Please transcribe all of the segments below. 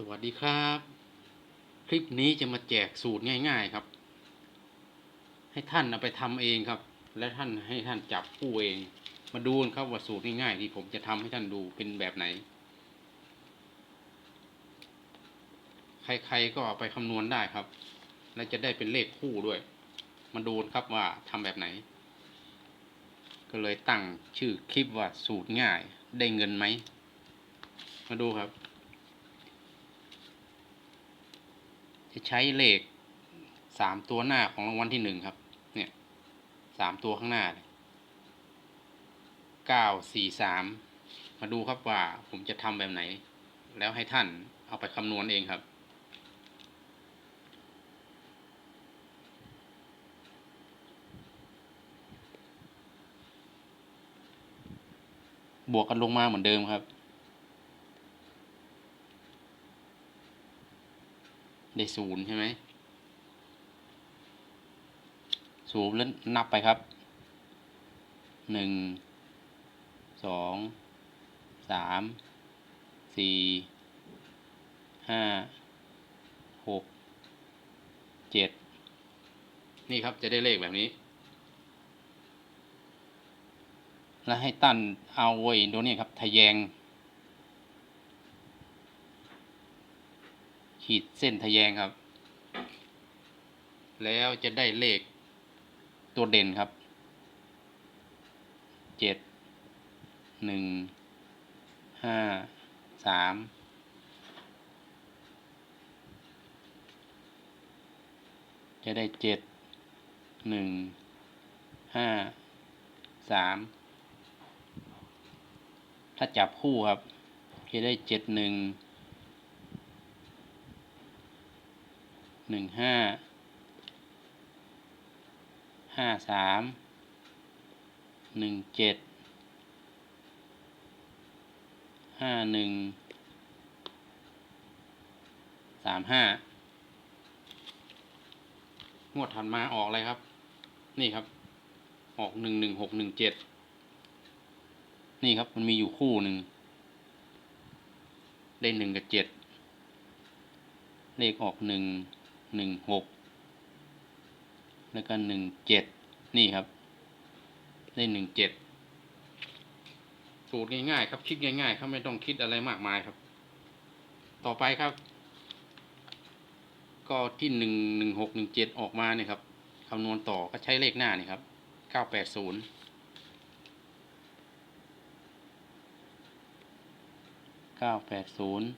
สวัสดีครับ คลิปนี้จะมาแจกสูตรง่าย ๆครับ ให้ท่านเอาไปทำเองครับ และท่านให้ท่านจับคู่เอง มาดูกันครับว่าสูตรง่ายๆที่ผมจะทำให้ท่านดูเป็นแบบไหน ใครๆก็เอาไปคำนวณได้ครับ และจะได้เป็นเลขคู่ด้วย มาดูนครับว่าทำแบบไหน ก็เลยตั้งชื่อคลิปว่าสูตรง่าย ได้เงินไหม มาดูครับ จะใช้เลขสามตัวหน้าของรางวัลที่หนึ่งครับ เนี่ยสามตัวข้างหน้าเก้าสี่สามมาดูครับว่าผมจะทำแบบไหน แล้วให้ท่านเอาไปคำนวณเองครับบวกกันลงมาเหมือนเดิมครับ ได้ศูนย์ใช่ไหมศูนย์แล้วนับไปครับ หนึ่ง สอง สาม สี่ ห้า หก เจ็ด นี่ครับจะได้เลขแบบนี้ แล้วให้ตั้นเอาไว้ตัวนี้ครับ ทะแยง ขีดเส้นทะแยงครับ แล้วจะได้เลขตัวเด่นครับเจ็ดหนึ่งห้าสามจะได้เจ็ดหนึ่งห้าสามถ้าจับคู่ครับจะได้เจ็ดหนึ่ง หนึ่งห้าห้าสามหนึ่งเจ็ดห้าหนึ่งสามห้างวดถัดมาออกอะไรครับ นี่ครับ ออกหนึ่งหนึ่งหกหนึ่งเจ็ดนี่ครับมันมีอยู่คู่หนึ่งได้หนึ่งกับเจ็ดเลขออกหนึ่ง หนึ่งหกแล้วก็หนึ่งเจ็ดนี่ครับ ได้หนึ่งเจ็ดสูตรง่ายๆครับ คิดง่ายๆครับไม่ต้องคิดอะไรมากมายครับ ต่อไปครับ ก็ที่หนึ่งหนึ่งหกหนึ่งเจ็ดออกมาเนี่ยครับคำนวณต่อก็ใช้เลขหน้านี่ครับเก้าแปดศูนย์เก้าแปดศูนย์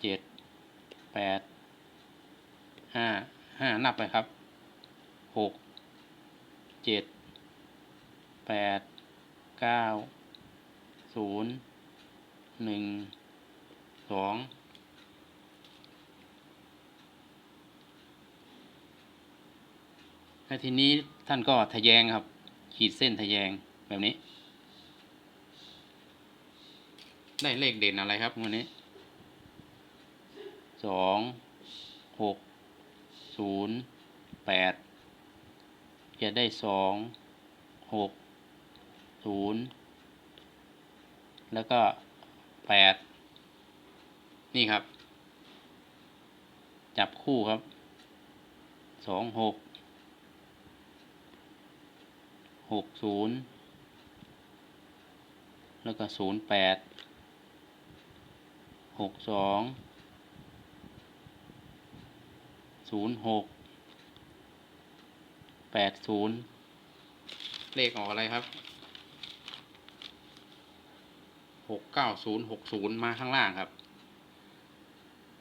เจ็ดแปด ห้าห้านับไปครับหกเจ็ดแปดเก้าศูนย์หนึ่งสองแล้วทีนี้ท่านก็ทะแยงครับ ขีดเส้นทะแยงแบบนี้ ได้เลขเด่นอะไรครับวันนี้สองหก ศูนย์แปดจะได้สองหกศูนย์แล้วก็แปดนี่ครับ จับคู่ครับสองหกหกศูนย์แล้วก็ศูนย์แปดหกสอง ศูนย์หกแปดศูนย์เลขออกอะไรครับหกเก้าศูนย์หกศูนย์มาข้างล่างครับ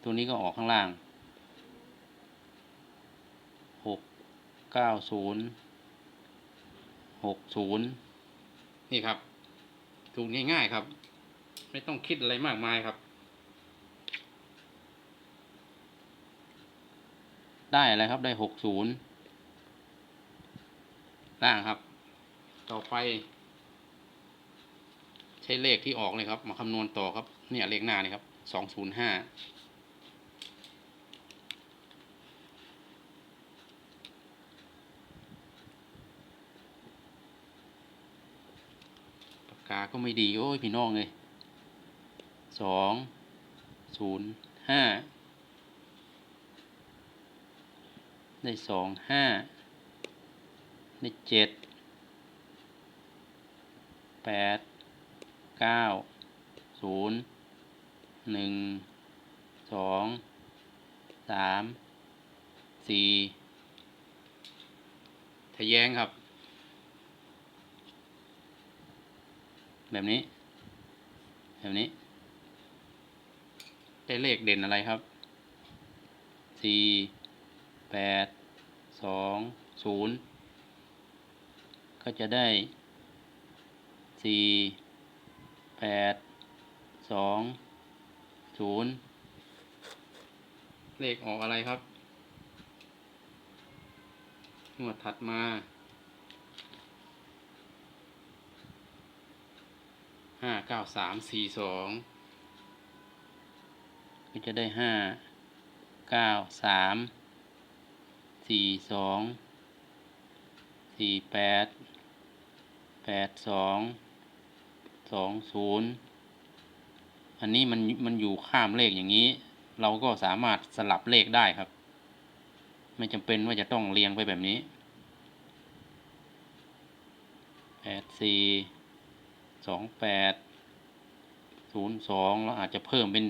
ตัวนี้ก็ออกข้างล่างหกเก้าศูนย์หกศูนย์นี่ครับ ถูกง่ายๆครับ ไม่ต้องคิดอะไรมากมายครับ ได้อะไรครับได้หกศูนย์ล่างครับ ต่อไป ใช้เลขที่ออกเลยครับ มาคำนวณต่อครับ เนี่ยเลขหน้านี่ครับสองศูนย์ห้าปากกาก็ไม่ดี โอ้ย พี่น้องเลยสองศูนย์ห้า ได้สองห้าได้เจ็ดแปดเก้าศูนย์หนึ่งสองสามสี่ทะแยงครับ แบบนี้ แบบนี้ ได้เลขเด่นอะไรครับสี่ แปดสองศูนย์ก็จะได้สี่แปดสองศูนย์เลขออกอะไรครับงวดถัดมาห้าเก้าสามสี่สองก็จะได้ห้าเก้าสาม สี่สองสี่แปดแปดสองสองศูนย์อันนี้มันมันอยู่ข้ามเลขอย่างนี้ เราก็สามารถสลับเลขได้ครับ ไม่จำเป็นว่าจะต้องเรียงไปแบบนี้แปดสี่สองแปดศูนย์สองเราอาจจะเพิ่มเป็น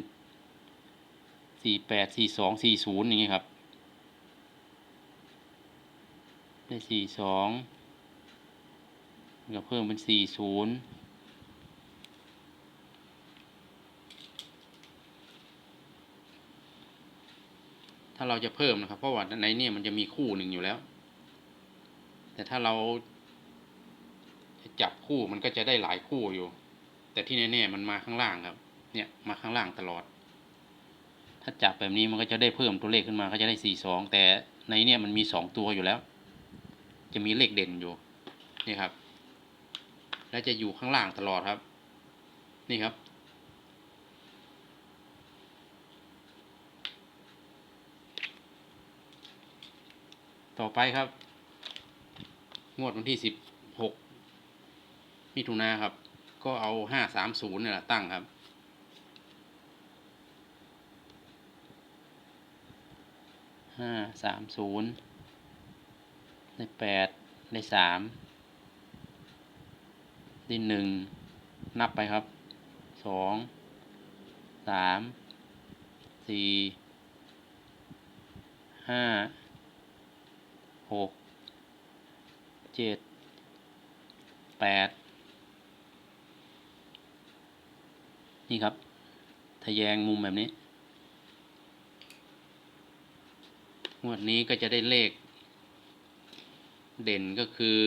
สี่แปดสี่สองสี่ศูนย์อย่างนี้ครับ ได้สี่สองก็เพิ่มเป็นสี่ศูนย์ถ้าเราจะเพิ่มนะครับ เพราะว่าในนี้มันจะมีคู่หนึ่งอยู่แล้ว แต่ถ้าเราจับคู่มันก็จะได้หลายคู่อยู่ แต่ที่แน่ๆมันมาข้างล่างครับ เนี่ยมาข้างล่างตลอด ถ้าจับแบบนี้มันก็จะได้เพิ่มตัวเลขขึ้นมาก็จะได้สี่สองแต่ในเนี่ยมันมีสองตัวอยู่แล้ว จะมีเลขเด่นอยู่นี่ครับ และจะอยู่ข้างล่างตลอดครับ นี่ครับ ต่อไปครับ งวดวันที่สิบหกมิถุนาครับ ก็เอาห้าสามศูนย์นี่แหละตั้งครับห้าสามศูนย์ ได้แปดได้สามได้หนึ่งนับไปครับสองสามสี่ห้าหกเจ็ดแปดนี่ครับ ทะแยงมุมแบบนี้ งวดนี้ก็จะได้เลข เด่นก็คือ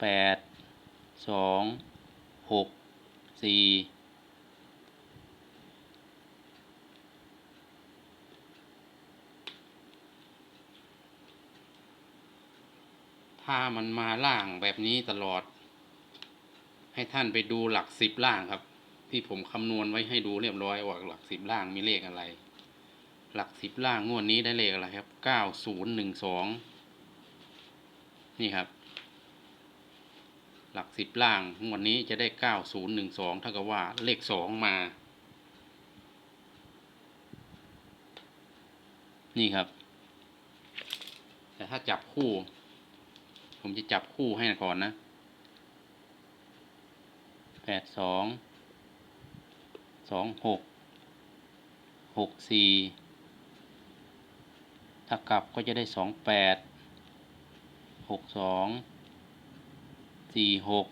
แปดสองหกสี่ถ้ามันมาล่างแบบนี้ตลอด ให้ท่านไปดูหลักสิบล่างครับ ที่ผมคำนวณไว้ให้ดูเรียบร้อยว่าหลักสิบล่างมีเลขอะไร หลักสิบล่างงวดนี้ได้เลขอะไรครับเก้าศูนย์หนึ่งสองนี่ครับ หลักสิบล่างงวดนี้จะได้เก้าศูนย์หนึ่งสองเท่ากับว่าเลขสองมา นี่ครับ แต่ถ้าจับคู่ ผมจะจับคู่ให้ก่อนนะแปดสองสองหกหกสี่ ถ้ากลับก็จะได้สองแปดหกสองสี่หก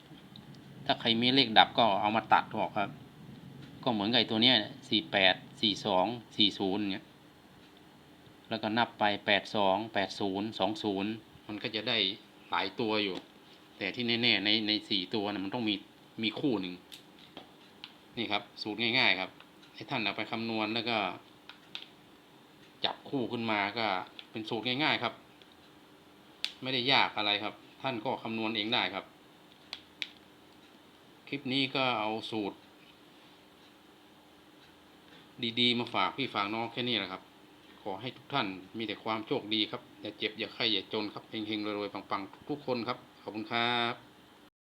ถ้าใครมีเลขดับก็เอามาตัดออกครับ ก็เหมือนกับไอตัวเนี้ยสี่แปดสี่สองสี่ศูนย์เนี่ยแล้วก็นับไปแปดสองแปดศูนย์สองศูนย์มันก็จะได้หลายตัวอยู่ แต่ที่แน่ๆในในสี่ตัวนะมันต้องมีมีคู่หนึ่งนี่ครับ สูตรง่าย ๆ ครับ ให้ท่านเอาไปคำนวณแล้วก็ จับคู่ขึ้นมาก็เป็นสูตรง่ายๆครับ ไม่ได้ยากอะไรครับ ท่านก็คำนวณเองได้ครับ คลิปนี้ก็เอาสูตร ดีๆ มาฝากพี่ฝากน้องแค่นี้แหละครับ ขอให้ทุกท่านมีแต่ความโชคดีครับ อย่าเจ็บอย่าไข้อย่าจนครับเฮงๆรวยๆปังๆ ทุกคนครับ ขอบคุณครับ